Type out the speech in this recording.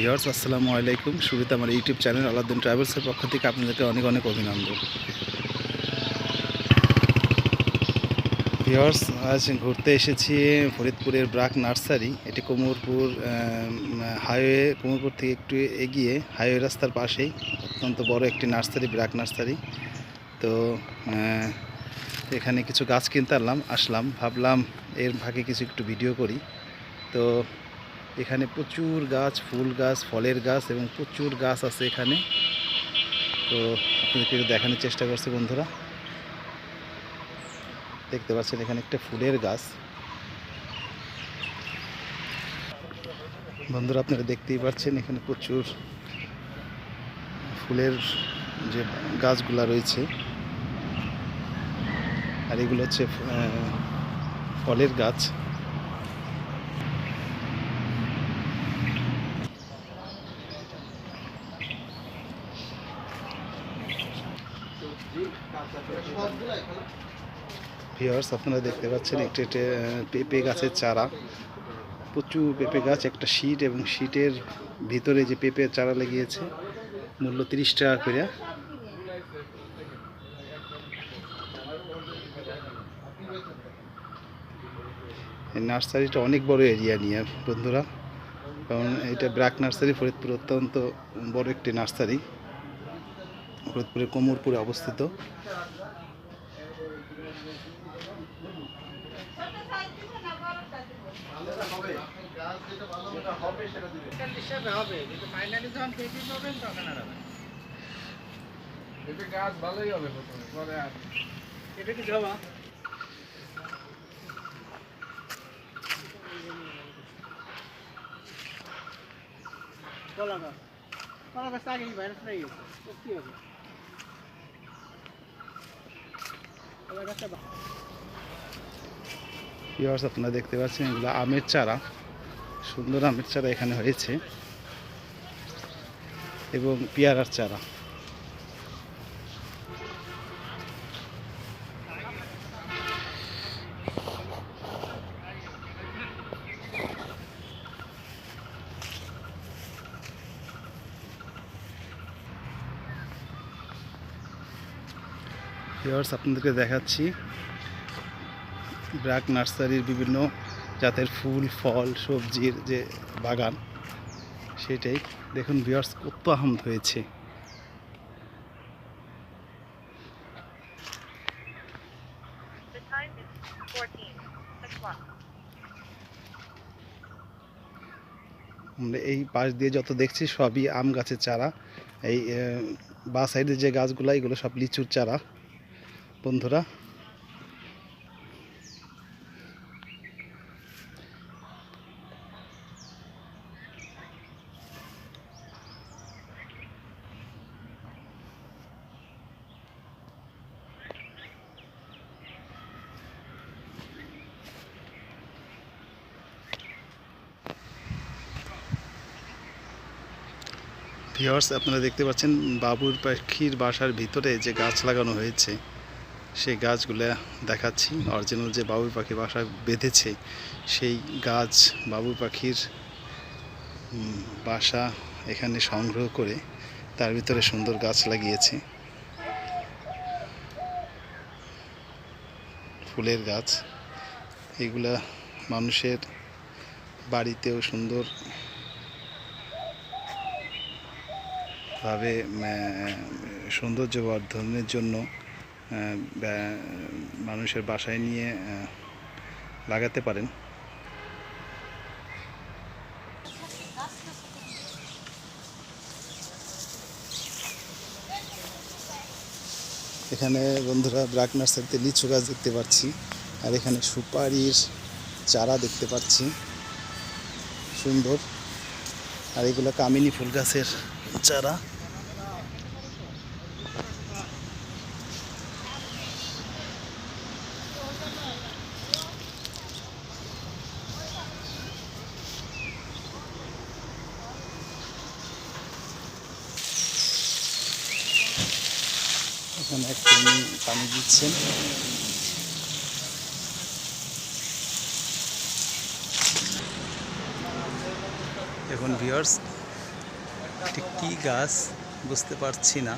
Viewers আসসালামু আলাইকুম। শুরুতে আমার ইউটিউব চ্যানেল আলাদ্দিন ট্রাভেলসের পক্ষ থেকে আপনাদেরকে অনেক অনেক অভিনন্দন। ভিওর্স আজ ঘুরতে এসেছি ফরিদপুরের ব্রাক নার্সারি। এটি কোমরপুর হাইওয়ে, কোমরপুর থেকে একটু এগিয়ে হাইওয়ে রাস্তার পাশেই অত্যন্ত বড় একটি নার্সারি, ব্রাক নার্সারি। তো এখানে কিছু গাছ কিনতে আসলাম ভাবলাম এর ভাগে কিছু একটু ভিডিও করি। তো এখানে প্রচুর গাছ, ফুল গাছ, ফলের গাছ এবং প্রচুর গাছ আছে এখানে। তো আপনাদেরকে দেখানোর চেষ্টা করছে বন্ধুরা। দেখতে পাচ্ছেন এখানে একটা ফুলের গাছ। বন্ধুরা, আপনারা দেখতেই পাচ্ছেন এখানে প্রচুর ফুলের যে গাছগুলা রয়েছে। আর এগুলো হচ্ছে ফলের গাছ। ভিওর্স আপনারা দেখতে পাচ্ছেন একটি পেঁপে গাছের চারা। প্রচুর পেঁপে গাছ, একটা শীট এবং শীটের ভিতরে যে পেঁপে চারা লেগিয়েছে মূল্য তিরিশ টাকা করে। নার্সারিটা অনেক বড় এরিয়া নিয়ে, বন্ধুরা। কারণ এটা ব্র্যাক নার্সারি, ফরিদপুর অত্যন্ত বড় একটি নার্সারি। ফরিদপুরের কোমরপুরে অবস্থিত। গাছ ভালোই হবে এটা জমা কলা গাছ কলা গাছ আগে ভাইরাস নাই। কি হবে? আপনারা দেখতে পাচ্ছেন এগুলো আমের চারা। সুন্দর আমের চারা এখানে হয়েছে। এবং পেয়ারার চারা। ভিউয়ার্স আপনাদেরকে দেখাচ্ছি। ব্রাক নার্সারির বিভিন্ন জাতের ফুল ফল সবজির যে বাগান সেটাই। দেখুন বিয়ার্স কত আহম হয়েছে। The time is 14 o'clock. আমরা এই পাশ দিয়ে যত দেখছি সবই আম গাছের চারা। এই বা সাইডে যে গাছগুলো এগুলো সব লিচুর চারা। বন্ধুরা। ভিওর্স আপনারা দেখতে পাচ্ছেন বাবুর পাখির বাসার ভিতরে যে গাছ লাগানো হয়েছে। সেই গাছগুলো দেখাচ্ছি। অরিজিনাল যে বাবুই পাখি বাসা বেঁধেছে, সেই গাছ বাবুই পাখির বাসা এখানে সংগ্রহ করে তার ভিতরে সুন্দর গাছ লাগিয়েছে। ফুলের গাছ। এগুলা মানুষের বাড়িতেও সুন্দর ভাবে সৌন্দর্য বর্ধনের জন্য মানুষের বাসায় নিয়ে লাগাতে পারেন। এখানে বন্ধুরা ব্রাক নার্সারিতে লিচু গাছ দেখতে পাচ্ছি, আর এখানে সুপারির চারা দেখতে পাচ্ছি। সুন্দর। আর এগুলো কামিনী ফুল গাছের চারা। এখন একটু পানি দিচ্ছেন। এখন ভিওর্স ঠিক কী গাছ বুঝতে পারছি না।